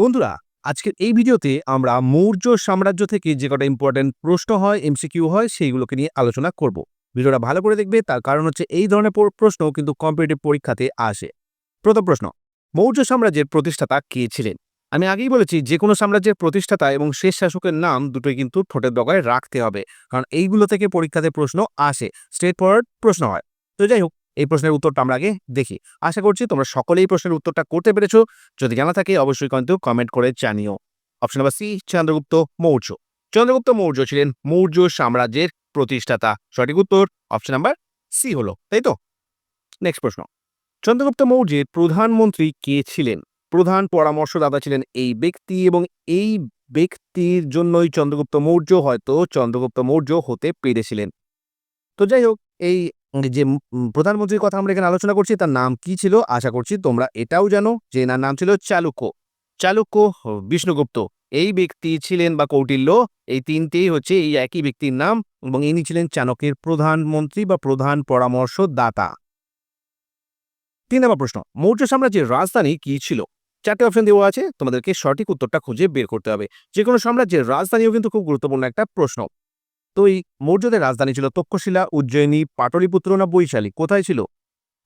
বন্ধুরা, আজকের এই ভিডিওতে আমরা মৌর্য সাম্রাজ্য থেকে যে কটা ইম্পর্টেন্ট প্রশ্ন হয় এমসিকিউ হয়, সেইগুলোকে নিয়ে আলোচনা করব। ভিডিওটা ভালো করে দেখবে, তার কারণ হচ্ছে এই ধরনের প্রশ্ন কিন্তু কম্পিটিটিভ পরীক্ষাতে আসে। প্রথম প্রশ্ন, মৌর্য সাম্রাজ্যের প্রতিষ্ঠাতা কে ছিলেন? আমি আগেই বলেছি যে কোনো সাম্রাজ্যের প্রতিষ্ঠাতা এবং শেষ শাসকের নাম দুটোই কিন্তু ঠোঁটের ডগায় রাখতে হবে। কারণ এইগুলো থেকে পরীক্ষাতে প্রশ্ন আসে। স্ট্রেট ফরওয়ার্ড প্রশ্ন হয়। তো যাই হোক এই প্রশ্নের উত্তরটা আমরা আগে দেখি। আশা করছি তোমরা সকলেই প্রশ্নের উত্তরটা করতে পেরেছ। যদি জানা থাকে, অবশ্যই কিন্তু কমেন্ট করে জানিও। Option number C Chandragupta Maurya. Chandragupta Maurya ছিলেন মৌর্য সাম্রাজ্যের প্রতিষ্ঠাতা। সঠিক উত্তর অপশন নাম্বার সি হলো, তাই তো? নেক্সট প্রশ্ন। চন্দ্রগুপ্ত মৌর্যের প্রধানমন্ত্রী কে ছিলেন? প্রধান পরামর্শদাতা ছিলেন এই ব্যক্তি এবং এই ব্যক্তির জন্যই চন্দ্রগুপ্ত মৌর্য হয়তো চন্দ্রগুপ্ত মৌর্য হতে পেরেছিলেন। তো যাই হোক, এই যে প্রধানমন্ত্রীর কথা আমরা এখানে আলোচনা করছি, তার নাম কি ছিল? আশা করছি তোমরা এটাও জানো যে এনার নাম ছিল চালুক্য। চালুক্য বিষ্ণুগুপ্ত। এই ব্যক্তি ছিলেন বা কৌটিল্য, এই তিনটেই হচ্ছে এই একই ব্যক্তির নাম এবং ইনি ছিলেন চাণক্যের প্রধানমন্ত্রী বা প্রধান পরামর্শদাতা। তিন নম্বর প্রশ্ন, মৌর্য সাম্রাজ্যের রাজধানী কি ছিল? চারটে অপশন দেওয়া আছে, তোমাদেরকে সঠিক উত্তরটা খুঁজে বের করতে হবে। যে কোনো সাম্রাজ্যের রাজধানীও কিন্তু খুব গুরুত্বপূর্ণ একটা প্রশ্ন। তো এই মৌর্যদের রাজধানী ছিল তক্ষশিলা, উজ্জয়িনী, পাটলিপুত্র না বৈশালী? কোথায় ছিল?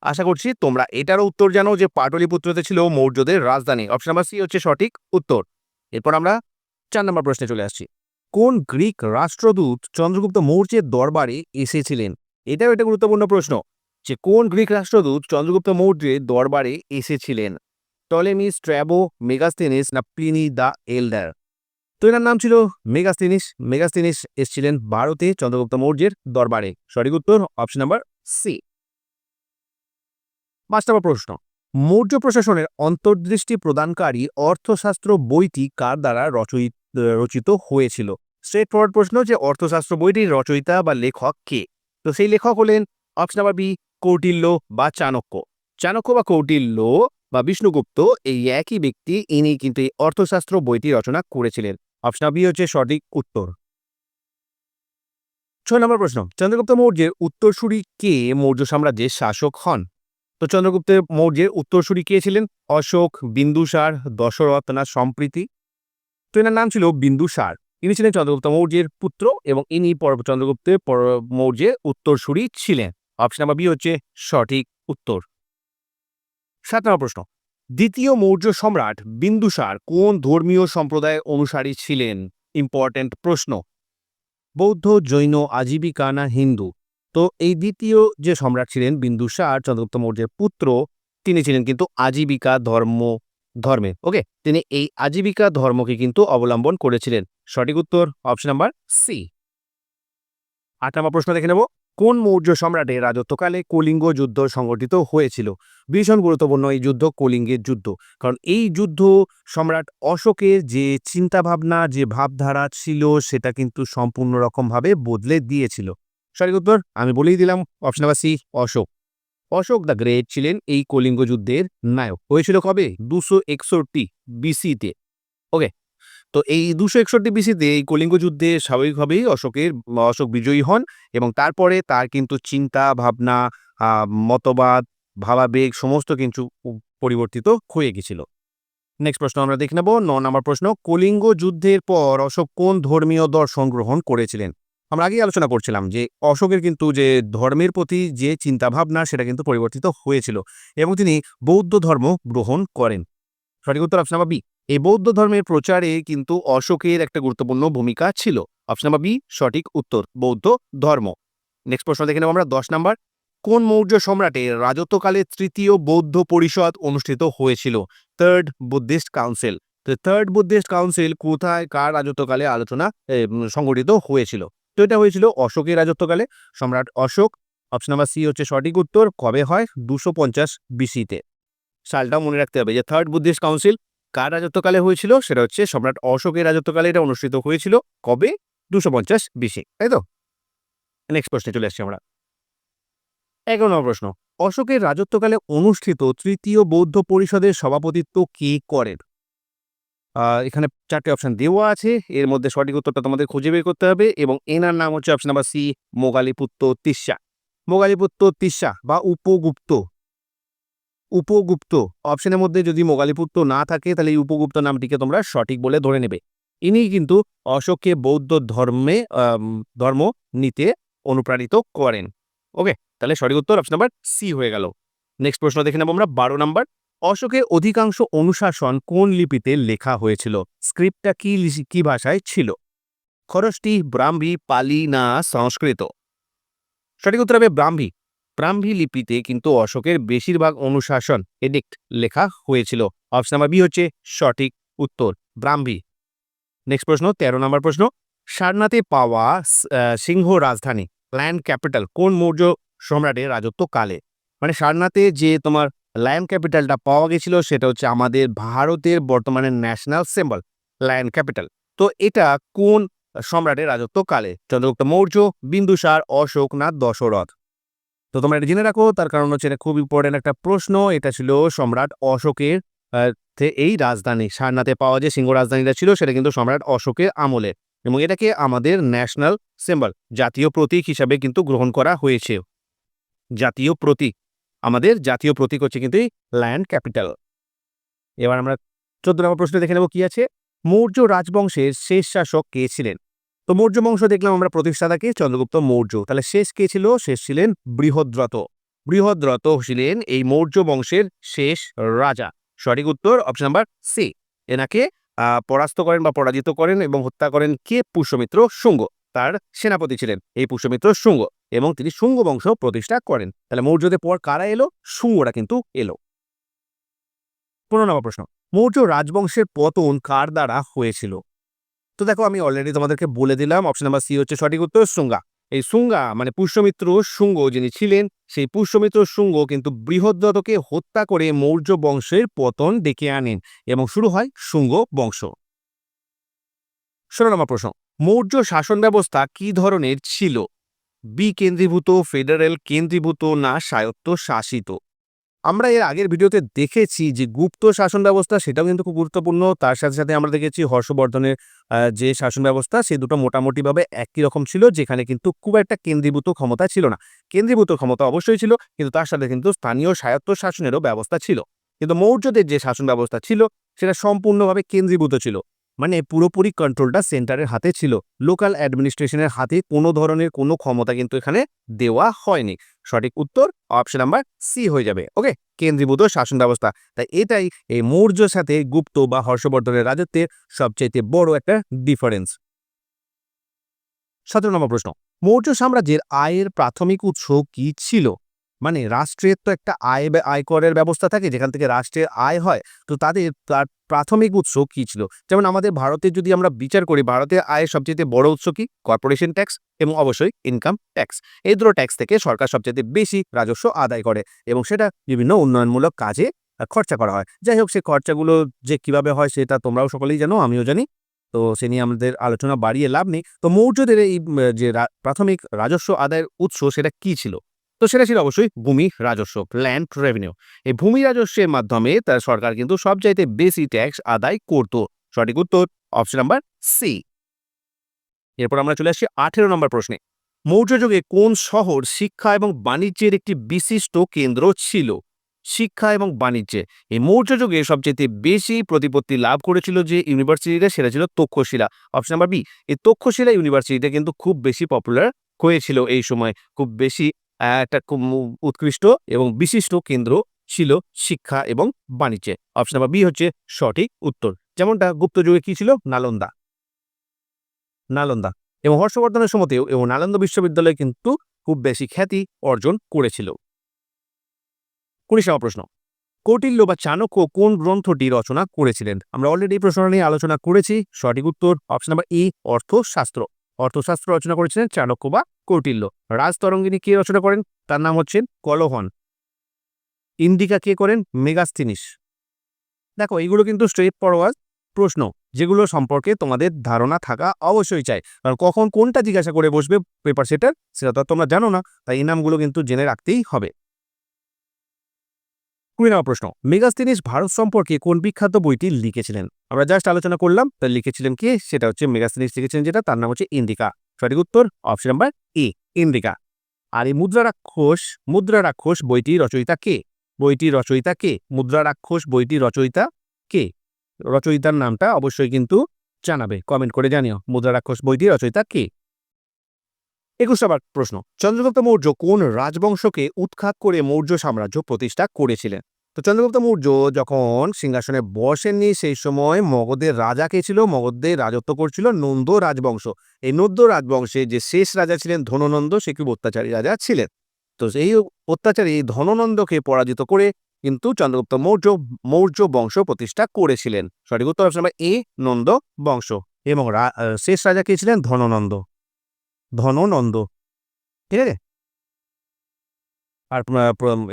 আশা করছি তোমরা এটারও উত্তর জানো যে পাটলিপুত্রতে ছিল মৌর্যদের রাজধানী। অপশন নাম্বার সি হচ্ছে সঠিক উত্তর। এরপর আমরা চার নম্বর প্রশ্নে চলে আসছি। কোন গ্রিক রাষ্ট্রদূত চন্দ্রগুপ্ত মৌর্যের দরবারে এসেছিলেন? এটাও একটা গুরুত্বপূর্ণ প্রশ্ন, যে কোন গ্রিক রাষ্ট্রদূত চন্দ্রগুপ্ত মৌর্যের দরবারে এসেছিলেন? টলেমি স্ট্র্যাবো মেগাস্তেনিস না প্লিনি দ্য এল্ডার তো এনার নাম ছিল মেগাস্তিনিস। মেগাস্তিনিস এসেছিলেন ভারতে চন্দ্রগুপ্ত মৌর্যের দরবারে। সঠিক উত্তর অপশন নাম্বার সি পাঁচ নম্বর প্রশ্ন। মৌর্য প্রশাসনের অন্তর্দৃষ্টি প্রদানকারী অর্থশাস্ত্র বইটি কার দ্বারা রচিত হয়েছিল? স্ট্রেট ফরওয়ার্ড প্রশ্ন যে অর্থশাস্ত্র বইটির রচয়িতা বা লেখক কে? তো সেই লেখক হলেন অপশন নাম্বার বি কৌটিল্য বা চাণক্য। চাণক্য বা কৌটিল্য বা বিষ্ণুগুপ্ত এই একই ব্যক্তি ইনি কিন্তু এই অর্থশাস্ত্র বইটি রচনা করেছিলেন। অপশন বি হচ্ছে সঠিক উত্তর। ছয় নম্বর প্রশ্ন। চন্দ্রগুপ্ত মৌর্যের উত্তরসূরি কে মৌর্য সাম্রাজ্যের শাসক হন? তো চন্দ্রগুপ্ত মৌর্যের উত্তরসূরি কে ছিলেন? অশোক বিন্দুসার দশরথ না সম্প্রীতি? তো এনার নাম ছিল বিন্দুসার ইনি ছিলেন চন্দ্রগুপ্ত মৌর্যের পুত্র এবং ইনি পর চন্দ্রগুপ্তের পর মৌর্যের উত্তরসূরি ছিলেন। অপশন নাম্বার বি হচ্ছে সঠিক উত্তর। সাত নম্বর প্রশ্ন। দ্বিতীয় মৌর্য সম্রাট বিন্দুসার কোন ধর্মীয় সম্প্রদায়ের অনুসারী ছিলেন? ইম্পর্ট্যান্ট প্রশ্ন। বৌদ্ধ, জৈন, আজীবিকা না হিন্দু? তো এই দ্বিতীয় যে সম্রাট ছিলেন বিন্দুসার, চন্দ্রগুপ্ত মৌর্যের পুত্র, তিনি ছিলেন কিন্তু আজীবিকা ধর্ম, ধর্মে ওকে তিনি এই আজীবিকা ধর্মকে কিন্তু অবলম্বন করেছিলেন। সঠিক উত্তর অপশন নাম্বার সি আট নম্বর প্রশ্ন দেখে নেব। কোন মৌর্য সম্রাটের রাজত্বকালে কলিঙ্গ যুদ্ধ সংগঠিত হয়েছিল? ভীষণ গুরুত্বপূর্ণ এই যুদ্ধ কলিঙ্গের যুদ্ধ। কারণ এই যুদ্ধ সম্রাট অশোকের যে চিন্তাভাবনা, যে ভাবধারা ছিল, সেটা কিন্তু সম্পূর্ণ রকমভাবে বদলে দিয়েছিল। সঠিক উত্তর আমি বলেই দিলাম, option number C, Ashoka. Ashoka the great ছিলেন এই কলিঙ্গ যুদ্ধের নায়ক। হয়েছিল কবে? দুশো একষট্টি বিসিতে ওকে তো এই দুশো একষট্টি বিসিতে এই কলিঙ্গ যুদ্ধে স্বাভাবিকভাবেই অশোকের, অশোক বিজয়ী হন এবং তারপরে তার কিন্তু চিন্তা, ভাবনা মতবাদ, ভাবাবেগ সমস্ত কিছু পরিবর্তিত হয়ে গেছিল। নেক্সট প্রশ্ন আমরা দেখে নেব। ন নম্বর প্রশ্ন, কলিঙ্গ যুদ্ধের পর অশোক কোন ধর্মীয় দর্শন গ্রহণ করেছিলেন? আমরা আগেই আলোচনা করছিলাম যে অশোকের কিন্তু যে ধর্মের প্রতি যে চিন্তাভাবনা সেটা কিন্তু পরিবর্তিত হয়েছিল এবং তিনি বৌদ্ধ ধর্ম গ্রহণ করেন। সঠিক উত্তর নাম্বার বি এই বৌদ্ধ ধর্মের প্রচারে কিন্তু অশোকের একটা গুরুত্বপূর্ণ ভূমিকা ছিল। অপশন নাম্বার বি সঠিক উত্তর, বৌদ্ধ ধর্ম। নেক্সট প্রশ্ন দেখে নেব আমরা, দশ নাম্বার। কোন মৌর্য সম্রাটের রাজত্বকালে তৃতীয় বৌদ্ধ পরিষদ অনুষ্ঠিত হয়েছিল? Third Buddhist council third Buddhist council কোথায়, কার রাজত্বকালে আলোচনা সংগঠিত হয়েছিল? তো এটা হয়েছিল অশোকের রাজত্বকালে, সম্রাট অশোক। অপশন নাম্বার সি হচ্ছে সঠিক উত্তর, কবে হয়? দুশো পঞ্চাশ বিসিতে সালটাও মনে রাখতে হবে যে থার্ড বুদ্ধিস্ট কাউন্সিল কার রাজত্বকালে হয়েছিল? সেটা হচ্ছে সম্রাট অশোকের রাজত্বকালে এটা অনুষ্ঠিত হয়েছিল কবে? দুশো পঞ্চাশ বিশে তাই তো? নেক্সট প্রশ্নে চলে আসছি আমরা। এগারো নম্বর প্রশ্ন। অশোকের রাজত্বকালে অনুষ্ঠিত তৃতীয় বৌদ্ধ পরিষদের সভাপতিত্ব কে করেন? এখানে চারটে অপশন দেওয়া আছে। এর মধ্যে সঠিক উত্তরটা তোমাদের খুঁজে বের করতে হবে এবং এনার নাম হচ্ছে option number C Moggaliputta Tissa Moggaliputta Tissa বা উপগুপ্ত উপগুপ্ত। অপশনের মধ্যে যদি মোগালিপুত্র না থাকে, তাহলে এই উপগুপ্ত নামটিকে তোমরা সঠিক বলে ধরে নেবে। ইনি কিন্তু অশোককে বৌদ্ধ ধর্মে ধর্ম নিতে অনুপ্রাণিত করেন। ওকে, তাহলে সঠিক উত্তর অপশন নাম্বার সি হয়ে গেল। নেক্সট প্রশ্ন দেখে নেব আমরা, বারো নাম্বার। অশোকের অধিকাংশ অনুশাসন কোন লিপিতে লেখা হয়েছিল? স্ক্রিপ্টটা কি কি ভাষায় ছিল? খরষ্টি, ব্রাহ্মী, পালি না সংস্কৃত? সঠিক উত্তর হবে ব্রাহ্মী। ব্রাহ্মী লিপিতে কিন্তু অশোকের বেশিরভাগ অনুশাসন এডিক্ট লেখা হয়েছিল। অপশন নাম্বার বি হচ্ছে সঠিক উত্তর ব্রাহ্মী নেক্সট প্রশ্ন, তেরো নম্বর প্রশ্ন। সারনাথে পাওয়া সিংহ রাজধানী ল্যান্ড ক্যাপিটাল কোন মৌর্য সম্রাটের রাজত্ব কালে? মানে সারনাথে যে তোমার ল্যান্ড ক্যাপিটালটা পাওয়া গেছিল, সেটা হচ্ছে আমাদের ভারতের বর্তমানে ন্যাশনাল সিম্বল ল্যান্ড ক্যাপিটাল তো এটা কোন সম্রাটের রাজত্ব কালে? চন্দ্রগুপ্ত মৌর্য, বিন্দুসার অশোক না দশরথ। তো তোমরা এটা জেনে রাখো, তার কারণ হচ্ছে এটা খুব ইম্পর্টেন্ট একটা প্রশ্ন। এটা ছিল সম্রাট অশোকের এই রাজধানী সারনাথে পাওয়া যে সিংহ রাজধানীটা ছিল, সেটা কিন্তু সম্রাট অশোকের আমলে। এবং এটাকে আমাদের ন্যাশনাল সিম্বল জাতীয় প্রতীক হিসাবে কিন্তু গ্রহণ করা হয়েছে। জাতীয় প্রতীক, আমাদের জাতীয় প্রতীক হচ্ছে কিন্তু ল্যান্ড ক্যাপিটাল এবার আমরা চোদ্দ নম্বর প্রশ্ন দেখে নেব কি আছে। মৌর্য রাজবংশের শেষ শাসক কে ছিলেন? তো মৌর্য বংশ দেখলাম আমরা প্রতিষ্ঠাতাকে চন্দ্রগুপ্ত মৌর্য। তাহলে শেষ কে ছিল? শেষ ছিলেন বৃহদ্রত। বৃহদ্রত ছিলেন এই মৌর্য বংশের শেষ রাজা। সঠিক উত্তর অপশন নাম্বার সি এনাকে পরাস্ত করেন বা পরাজিত করেন এবং হত্যা করেন কে? পুষ্যমিত্র শুঙ্গ। তার সেনাপতি ছিলেন এই পুষ্যমিত্র শুঙ্গ এবং তিনি শুঙ্গ বংশ প্রতিষ্ঠা করেন। তাহলে মৌর্যদের পর কারা এলো? শুঙ্গরা কিন্তু এলো। পনেরো নম্বর প্রশ্ন। মৌর্য রাজবংশের পতন কার দ্বারা হয়েছিল? তো দেখো আমি অলরেডি তোমাদেরকে বলে দিলাম অপশন নাম্বার সি হচ্ছে সঠিক উত্তর শুঙ্গা। এই শুঙ্গা মানে পুষ্যমিত্র শুঙ্গ, যিনি ছিলেন, সেই পুষ্যমিত্র শুঙ্গ কিন্তু বৃহদ্রতকে হত্যা করে মৌর্য বংশের পতন ডেকে আনেন এবং শুরু হয় শুঙ্গ বংশ। ষোলো নম্বর প্রশ্ন, মৌর্য শাসন ব্যবস্থা কি ধরনের ছিল? বি কেন্দ্রীভূত, ফেডারেল কেন্দ্রীভূত না স্বায়ত্ত শাসিত আমরা এর আগের ভিডিওতে দেখেছি যে গুপ্ত শাসন ব্যবস্থা সেটাও কিন্তু খুব গুরুত্বপূর্ণ। তার সাথে সাথে আমরা দেখেছি হর্ষবর্ধনের যে শাসন ব্যবস্থা সে দুটো মোটামুটিভাবে একই রকম ছিল, যেখানে কিন্তু খুব একটা কেন্দ্রীভূত ক্ষমতা ছিল না। কেন্দ্রীভূত ক্ষমতা অবশ্যই ছিল, কিন্তু তার সাথে কিন্তু স্থানীয় স্বায়ত্ত শাসনেরও ব্যবস্থা ছিল। কিন্তু মৌর্যদের যে শাসন ব্যবস্থা ছিল, সেটা সম্পূর্ণভাবে কেন্দ্রীভূত ছিল। মানে পুরোপুরি কন্ট্রোলটা সেন্টারের হাতে ছিল। লোকাল অ্যাডমিনিস্ট্রেশনের হাতে কোনো ধরনের কোনো ক্ষমতা কিন্তু এখানে দেওয়া হয়নি। সঠিক উত্তর অপশন নাম্বার সি হয়ে যাবে ওকে কেন্দ্রীভূত শাসন ব্যবস্থা। তাই এটাই এই মৌর্যর সাথে গুপ্ত বা হর্ষবর্ধনের রাজত্বের সবচাইতে বড় একটা ডিফারেন্স সতেরো নম্বর প্রশ্ন, মৌর্য সাম্রাজ্যের আয়ের প্রাথমিক উৎস কি ছিল? মানে রাষ্ট্রের তো একটা আয় ব্যা- আয়করের ব্যবস্থা থাকে, যেখান থেকে রাষ্ট্রের আয় হয়, তো তাদের তার প্রাথমিক উৎস কি ছিল? যেমন আমাদের ভারতে যদি আমরা বিচার করি, ভারতের আয়ের সবচেয়ে বড় উৎস কি? কর্পোরেশন ট্যাক্স এবং অবশ্যই ইনকাম ট্যাক্স। এই দুটো ট্যাক্স থেকে সরকার সবচেয়ে বেশি রাজস্ব আদায় করে এবং সেটা বিভিন্ন উন্নয়নমূলক কাজে খরচা করা হয়। যাই হোক, সে খরচাগুলো যে কীভাবে হয় সেটা তোমরাও সকলেই জানো, আমিও জানি। তো সে নিয়ে আমাদের আলোচনা বাড়িয়ে লাভ নেই। তো মৌর্যদের এই, যে প্রাথমিক রাজস্ব আদায়ের উৎস সেটা কি ছিল? তো সেটা ছিল অবশ্যই ভূমি রাজস্ব ল্যান্ড রেভিনিউ এই ভূমি রাজস্বের মাধ্যমে তার সরকার কিন্তু সবচাইতে বেশি ট্যাক্স আদায় করত। সঠিক উত্তর অপশন নাম্বার সি এরপর আমরা চলে আসছি আঠেরো নম্বর প্রশ্নে। মৌর্য যুগে কোন শহর শিক্ষা এবং বাণিজ্যের একটি বিশিষ্ট কেন্দ্র ছিল? শিক্ষা এবং বাণিজ্যে। এই মৌর্য যুগে সবচেয়ে বেশি প্রতিপত্তি লাভ করেছিল যে ইউনিভার্সিটিটা, সেটা ছিল তক্ষশিলা। অপশন নাম্বার বি এই তক্ষশিলা ইউনিভার্সিটিটা কিন্তু খুব বেশি পপুলার হয়েছিল এই সময়। খুব বেশি একটা উৎকৃষ্ট এবং বিশিষ্ট কেন্দ্র ছিল শিক্ষা এবং বাণিজ্যে। অপশন নাম্বার বি হচ্ছে সঠিক উত্তর। যেমনটা গুপ্ত যুগে কি ছিল? নালন্দা। নালন্দা। এবং হর্ষবর্ধনের সময়তেও এবং নালন্দা বিশ্ববিদ্যালয় কিন্তু খুব বেশি খ্যাতি অর্জন করেছিল। কুড়ি প্রশ্ন। কৌটিল্য বা চাণক্য কোন গ্রন্থটি রচনা করেছিলেন? আমরা অলরেডি এই প্রশ্নটা নিয়ে আলোচনা করেছি। সঠিক উত্তর অপশন নাম্বার ই অর্থশাস্ত্র। অর্থশাস্ত্র রচনা করেছিলেন চাণক্য বা কৌটিল্য। রাজতরঙ্গিনী কে রচনা করেন? তার নাম হচ্ছেন কলহন। ইন্দিকা কে করেন? মেগাস্তিনিস দেখো, এইগুলো কিন্তু স্ট্রেট ফরওয়ার্ড প্রশ্ন, যেগুলো সম্পর্কে তোমাদের ধারণা থাকা অবশ্যই চাই। কারণ কখন কোনটা জিজ্ঞাসা করে বসবে পেপার সেটার, সেটা তো তোমরা জানো না, তাই এই নামগুলো কিন্তু জেনে রাখতেই হবে। কুড়ি নম্বর প্রশ্ন। মেগাস্তিনিস ভারত সম্পর্কে কোন বিখ্যাত বইটি লিখেছিলেন? আমরা জাস্ট আলোচনা করলাম, তা লিখেছিলেন কে? সেটা হচ্ছে মেগাস্তিনিস লিখেছিলেন যেটা, তার নাম হচ্ছে ইন্দিকা সঠিক উত্তর অপশন নাম্বার এ ইন্দিকা আর এই মুদ্রা রাক্ষস মুদ্রা রাক্ষস বইটি রচয়িতা কে? বইটি রচয়িতা কে? মুদ্রা রাক্ষস বইটি রচয়িতা কে? রচয়িতার নামটা অবশ্যই কিন্তু জানাবে কমেন্ট করে জানিও, মুদ্রা রাক্ষস বইটি রচয়িতা কে? একুশ নম্বর প্রশ্ন। চন্দ্রগুপ্ত মৌর্য কোন রাজবংশকে উৎখাত করে মৌর্য সাম্রাজ্য প্রতিষ্ঠা করেছিলেন? তো চন্দ্রগুপ্ত মৌর্য যখন সিংহাসনে বসেননি, সেই সময় মগধের রাজা কে ছিল? মগধের রাজত্ব করছিল নন্দ রাজবংশ। এই নন্দ রাজবংশে যে শেষ রাজা ছিলেন ধননন্দ, সে খুব অত্যাচারী রাজা ছিলেন। তো এই অত্যাচারী ধননন্দকে পরাজিত করে কিন্তু চন্দ্রগুপ্ত মৌর্য মৌর্য বংশ প্রতিষ্ঠা করেছিলেন। সঠিক উত্তর এ, নন্দ বংশ। এবং শেষ রাজা কে ছিলেন ধননন্দ। ধননন্দ। ঠিক আছে? আর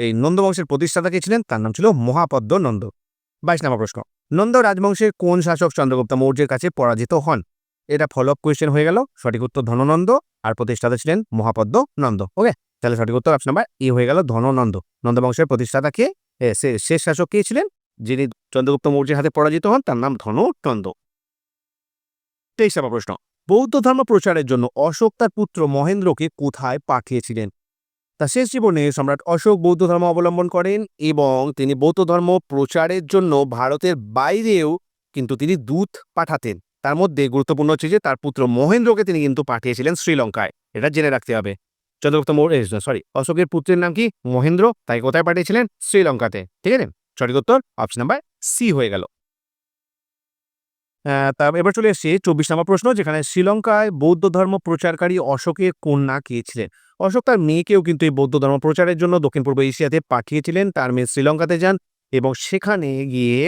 এই নন্দ বংশের প্রতিষ্ঠাতা কে ছিলেন? তার নাম ছিল মহাপদ্ম নন্দ বাইশ নম্বর প্রশ্ন। নন্দ রাজবংশের কোন শাসক চন্দ্রগুপ্ত মৌর্যের কাছে পরাজিত হন? এটা ফলো আপ কোয়েশ্চেন হয়ে গেল। সঠিক উত্তর ধননন্দ, আর প্রতিষ্ঠাতা ছিলেন মহাপদ্ম নন্দ ওকে তাহলে সঠিক উত্তর অপশন নাম্বার এ হয়ে গেল ধননন্দ। নন্দ বংশের প্রতিষ্ঠাতা কে? শেষ শাসক কে ছিলেন? যিনি চন্দ্রগুপ্ত মৌর্যের হাতে পরাজিত হন, তার নাম ধননন্দ তেইশ নম্বর প্রশ্ন। বৌদ্ধ ধর্ম প্রচারের জন্য অশোক তার পুত্র মহেন্দ্রকে কোথায় পাঠিয়েছিলেন? তার শেষ জীবনে সম্রাট অশোক বৌদ্ধ ধর্ম অবলম্বন করেন এবং তিনি বৌদ্ধ ধর্ম প্রচারের জন্য ভারতের বাইরেও কিন্তু তিনি দূত পাঠাতেন। তার মধ্যে গুরুত্বপূর্ণ হচ্ছে যে তার পুত্র মহেন্দ্রকে তিনি কিন্তু পাঠিয়েছিলেন শ্রীলঙ্কায়। এটা জেনে রাখতে হবে। চন্দ্রগুপ্ত মৌর্য সরি অশোকের পুত্রের নাম কি? মহেন্দ্র। তাই কোথায় পাঠিয়েছিলেন? শ্রীলঙ্কাতে। ঠিক আছে? সঠিক উত্তর অপশন নাম্বার সি হয়ে গেল। তা এবার চলে এসেছি চব্বিশ নম্বর প্রশ্ন, যেখানে শ্রীলঙ্কায় বৌদ্ধ ধর্ম প্রচারকারী অশোকের কন্যা কে ছিলেন অশোক তার মেয়েকেও কিন্তু এই বৌদ্ধ ধর্ম প্রচারের জন্য দক্ষিণ পূর্ব এশিয়াতে পাঠিয়েছিলেন, তার মেয়ে শ্রীলঙ্কাতে যান এবং সেখানে গিয়ে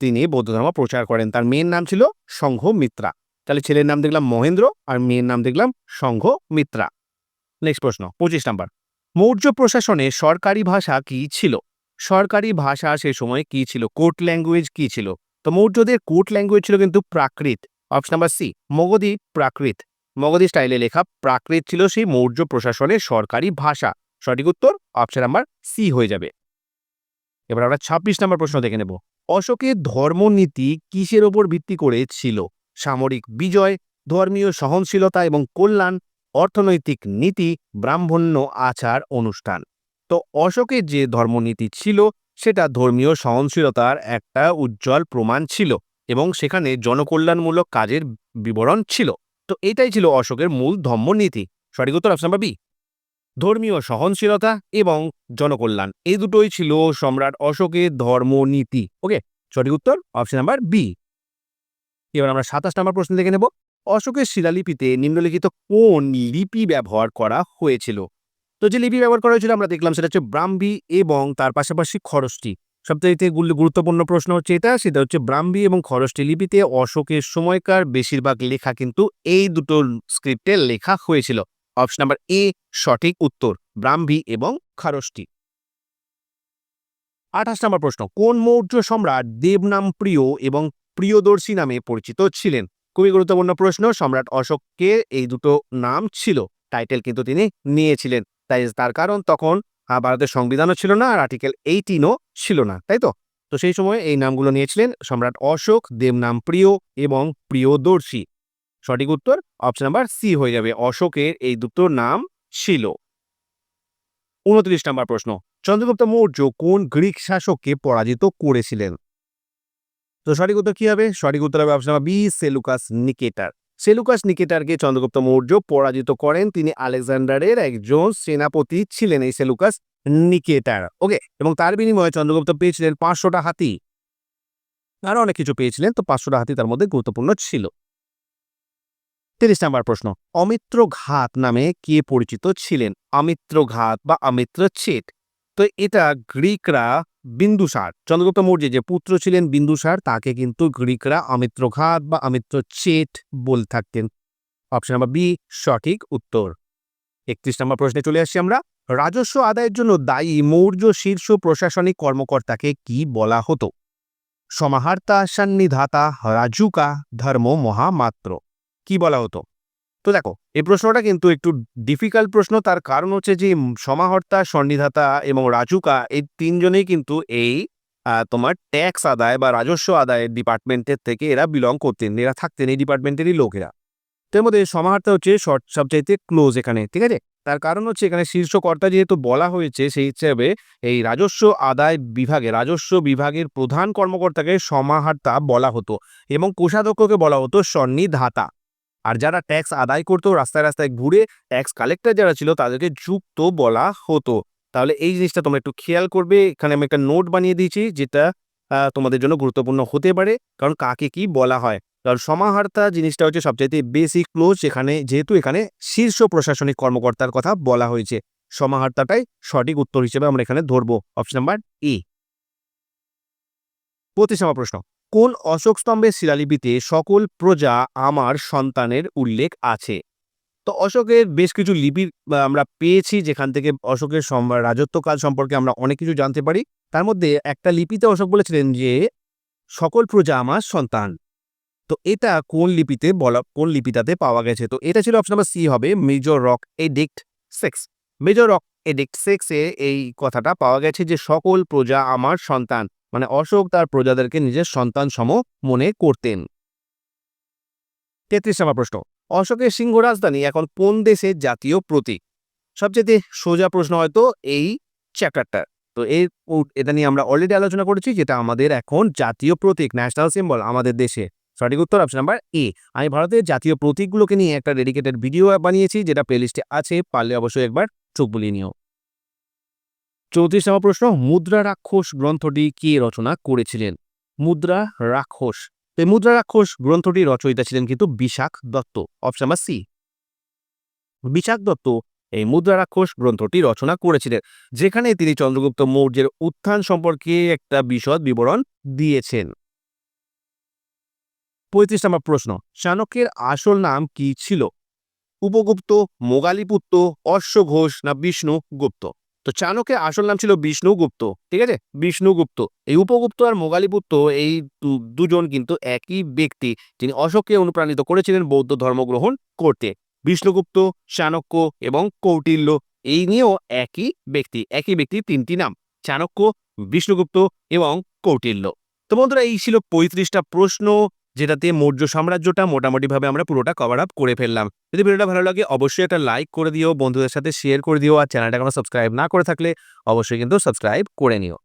তিনি বৌদ্ধ ধর্ম প্রচার করেন। তার মেয়ের নাম ছিল সংঘ মিত্রা। তাহলে ছেলের নাম দেখলাম মহেন্দ্র, আর মেয়ের নাম দেখলাম সংঘ মিত্রা। নেক্সট প্রশ্ন, পঁচিশ নাম্বার। মৌর্য প্রশাসনে সরকারি ভাষা কি ছিল? সরকারি ভাষা সে সময় কি ছিল? কোর্ট ল্যাঙ্গুয়েজ কি ছিল? তো মৌর্যদের কোর্ট ল্যাঙ্গুয়েজ ছিল কিন্তু Prakrit. Option number C Magadhi Prakrit. Magadhi স্টাইলে লেখা প্রাকৃত ছিল সেই মৌর্য প্রশাসনের সরকারি ভাষা। সঠিক উত্তর অপশন নাম্বার সি হয়ে যাবে। এবার আমরা ছাব্বিশ নম্বর প্রশ্ন দেখে নেব। অশোকের ধর্মনীতি কিসের ওপর ভিত্তি করে ছিল? সামরিক বিজয়, ধর্মীয় সহনশীলতা এবং কল্যাণ, অর্থনৈতিক নীতি, ব্রাহ্মণ্য আচার অনুষ্ঠান। তো অশোকের যে ধর্মনীতি ছিল সেটা ধর্মীয় সহনশীলতার একটা উজ্জ্বল প্রমাণ ছিল এবং সেখানে জনকল্যাণমূলক কাজের বিবরণ ছিল। তো এটাই ছিল অশোকের মূল ধর্মনীতি। সঠিক উত্তর অপশন বি ধর্মীয় সহনশীলতা এবং জনকল্যাণ, এই দুটোই ছিল সম্রাট অশোকের ধর্মনীতি। ওকে সঠিক উত্তর অপশন নাম্বার বি এবার আমরা সাতাশ নম্বর প্রশ্ন দেখে নেব। অশোকের শিলালিপিতে নিম্নলিখিত কোন লিপি ব্যবহার করা হয়েছিল? তো যে লিপি ব্যবহার করা হয়েছিল, আমরা দেখলাম সেটা হচ্ছে ব্রাহ্মী এবং তার পাশাপাশি খরষ্টি। সবথেকে গুল- গুরুত্বপূর্ণ প্রশ্ন হচ্ছে এটা, সেটা হচ্ছে ব্রাহ্মী এবং খরষ্টি লিপিতে অশোকের সময়কার বেশিরভাগ লেখা কিন্তু এই দুটো স্ক্রিপ্টে লেখা হয়েছিল। অপশন নাম্বার এ সঠিক উত্তর, ব্রাহ্মী এবং খারষ্টি। আঠাশ নম্বর প্রশ্ন, কোন মৌর্য সম্রাট দেবনাম প্রিয় এবং প্রিয়দর্শী নামে পরিচিত ছিলেন? খুবই গুরুত্বপূর্ণ প্রশ্ন, সম্রাট অশোককে এই দুটো নাম ছিল। টাইটেল কিন্তু তিনি নিয়েছিলেন। তাই তার কারণ তখন ভারতের সংবিধানও ছিল না আর আর্টিকেল এইটিনও ছিল না, তাই তো? তো সেই সময় এই নামগুলো নিয়েছিলেন সম্রাট অশোক, দেবনাম প্রিয় এবং প্রিয়দর্শী। সঠিক উত্তর অপশন নাম্বার সি হয়ে যাবে, অশোকের এই দুটো নাম ছিল। উনত্রিশ নম্বর প্রশ্ন, চন্দ্রগুপ্ত মৌর্য কোন গ্রিক শাসককে পরাজিত করেছিলেন? তো সঠিক উত্তর কি হবে? সঠিক উত্তর হবে option number B Seleucus Nicator. Seleucus নিকেটারকে Chandragupta Maurya পরাজিত করেন। তিনি আলেকজান্ডারের একজন সেনাপতি ছিলেন এই সেলুকাস নিকেটার। ওকে, এবং তার বিনিময়ে চন্দ্রগুপ্ত পেয়েছিলেন পাঁচশোটা হাতি। আরও অনেক কিছু পেয়েছিলেন, তো পাঁচশোটা হাতি তার মধ্যে গুরুত্বপূর্ণ ছিল। তিরিশ নাম্বার প্রশ্ন, অমিত্র ঘাত নামে কে পরিচিত ছিলেন? অমিত্র ঘাত বা অমিত্র ছেট। তো এটা গ্রিকরা বিন্দুসার, চন্দ্রগুপ্ত মৌর্য যে পুত্র ছিলেন বিন্দুসার, তাকে কিন্তু গ্রিকরা অমিত্র ঘাত বা অমিত্র চেট বলে থাকতেন। অপশন নাম্বার বি সঠিক উত্তর। একত্রিশ নম্বর প্রশ্নে চলে আসছি আমরা। রাজস্ব আদায়ের জন্য দায়ী মৌর্য শীর্ষ প্রশাসনিক কর্মকর্তাকে কি বলা হতো? সমাহার্তা, সান্নিধাতা, রাজুকা, ধর্ম মহামাত্র। কি বলা হতো? তো দেখো, এই প্রশ্নটা কিন্তু একটু ডিফিকাল্ট প্রশ্ন। তার কারণ হচ্ছে যে সমাহর্তা, সন্নিধাতা এবং রাজুকা এই তিনজনেই কিন্তু এই তোমার ট্যাক্স আদায় বা রাজস্ব আদায়ের ডিপার্টমেন্টের থেকে এরা বিলং করতেন, এরা থাকতেন এই ডিপার্টমেন্টেরই লোকেরা। তো এর মধ্যে সমাহর্তা হচ্ছে শর্ট সবচাইতে ক্লোজ এখানে, ঠিক আছে? তার কারণ হচ্ছে এখানে শীর্ষকর্তা যেহেতু বলা হয়েছে, সেই হিসেবে এই রাজস্ব আদায় বিভাগে, রাজস্ব বিভাগের প্রধান কর্মকর্তাকে সমাহার্তা বলা হতো এবং কোষাধ্যক্ষকে বলা হতো সন্নিধাতা। আর যারা ট্যাক্স আদায় করতো, রাস্তায় রাস্তায় ঘুরে ট্যাক্স কালেক্টর যারা ছিল, তাদেরকে যুক্ত বলা হতো। তাহলে এই জিনিসটা তোমরা একটু খেয়াল করবে। এখানে আমি একটা নোট বানিয়ে দিয়েছি, যেটা তোমাদের জন্য গুরুত্বপূর্ণ হতে পারে। কারণ কাকে কি বলা হয়? কারণ সমাহার্তা জিনিসটা হচ্ছে সবচাইতে বেসিক ক্লোজ এখানে যেহেতু এখানে শীর্ষ প্রশাসনিক কর্মকর্তার কথা বলা হয়েছে। সমাহার্তাটাই সঠিক উত্তর হিসেবে আমরা এখানে ধরবো। অপশন নাম্বার ই প্রতিসম প্রশ্ন। কোন অশোক স্তম্ভের শিলালিপিতে সকল প্রজা আমার সন্তানের উল্লেখ আছে? তো অশোকের বেশ কিছু লিপি আমরা পেয়েছি, যেখান থেকে অশোকের রাজত্বকাল সম্পর্কে আমরা অনেক কিছু জানতে পারি। তার মধ্যে একটা লিপিতে অশোক বলেছিলেন যে, সকল প্রজা আমার সন্তান। তো এটা কোন লিপিতে বলা, কোন লিপিটাতে পাওয়া গেছে? তো এটা ছিল অপশন নাম্বার সি হবে major rock edict six. Major rock edict সিক্সে এই কথাটা পাওয়া গেছে যে, সকল প্রজা আমার সন্তান। মানে অশোক তার প্রজাদেরকে নিজের সন্তান সম মনে করতেন। তেত্রিশ নম্বর প্রশ্ন, অশোকের সিংহ রাজধানী এখন কোন দেশের জাতীয় প্রতীক? সবচেয়ে সোজা প্রশ্ন হয়তো এই চ্যাপ্টারটা। তো এই এটা নিয়ে আমরা অলরেডি আলোচনা করেছি যেটা আমাদের এখন জাতীয় প্রতীক ন্যাশনাল সিম্বল আমাদের দেশে। সঠিক উত্তর অপশন নাম্বার এ আমি ভারতের জাতীয় প্রতীকগুলোকে নিয়ে একটা ডেডিকেটেড ভিডিও বানিয়েছি, যেটা প্লেলিস্টে আছে, পারলে অবশ্যই একবার চোখ বুলিয়ে নিও। চৌত্রিশ নম্বর প্রশ্ন, মুদ্রা রাক্ষস গ্রন্থটি কে রচনা করেছিলেন? মুদ্রা রাক্ষস। এই মুদ্রা রাক্ষস গ্রন্থটি রচয়িতা ছিলেন কিন্তু Vishakhadatta, option number C. Vishakhadatta এই মুদ্রা রাক্ষস গ্রন্থটি রচনা করেছিলেন, যেখানে তিনি চন্দ্রগুপ্ত মৌর্যের উত্থান সম্পর্কে একটা বিশদ বিবরণ দিয়েছেন। পঁয়ত্রিশ নম্বর প্রশ্ন, চাণক্যের আসল নাম কি ছিল? উপগুপ্ত মোগালিপুত্র অশ্বঘোষ না বিষ্ণু গুপ্ত তো চাণক্যের আসল নাম ছিল বিষ্ণুগুপ্ত, ঠিক আছে? বিষ্ণুগুপ্ত। এই উপগুপ্ত আর মোগালিপুত্র এই দুজন কিন্তু একই ব্যক্তি যিনি অশোককে অনুপ্রাণিত করেছিলেন বৌদ্ধ ধর্ম গ্রহণ করতে। বিষ্ণুগুপ্ত, চাণক্য এবং কৌটিল্য এই নিয়েও একই ব্যক্তি, একই ব্যক্তির তিনটি নাম, চাণক্য, বিষ্ণুগুপ্ত এবং কৌটিল্য। তো বন্ধুরা, এই ছিল পঁয়ত্রিশটা প্রশ্ন। যেটাতে মৌর্য সাম্রাজ্যটা মোটামুটিভাবে আমরা পুরোটা কভার আপ করে ফেললাম। যদি ভিডিওটা ভালো লাগে, অবশ্যই একটা লাইক করে দিও, বন্ধুদের সাথে শেয়ার করে দিও, আর চ্যানেলটা কোনো সাবস্ক্রাইব না করে থাকলে অবশ্যই কিন্তু সাবস্ক্রাইব করে নিও।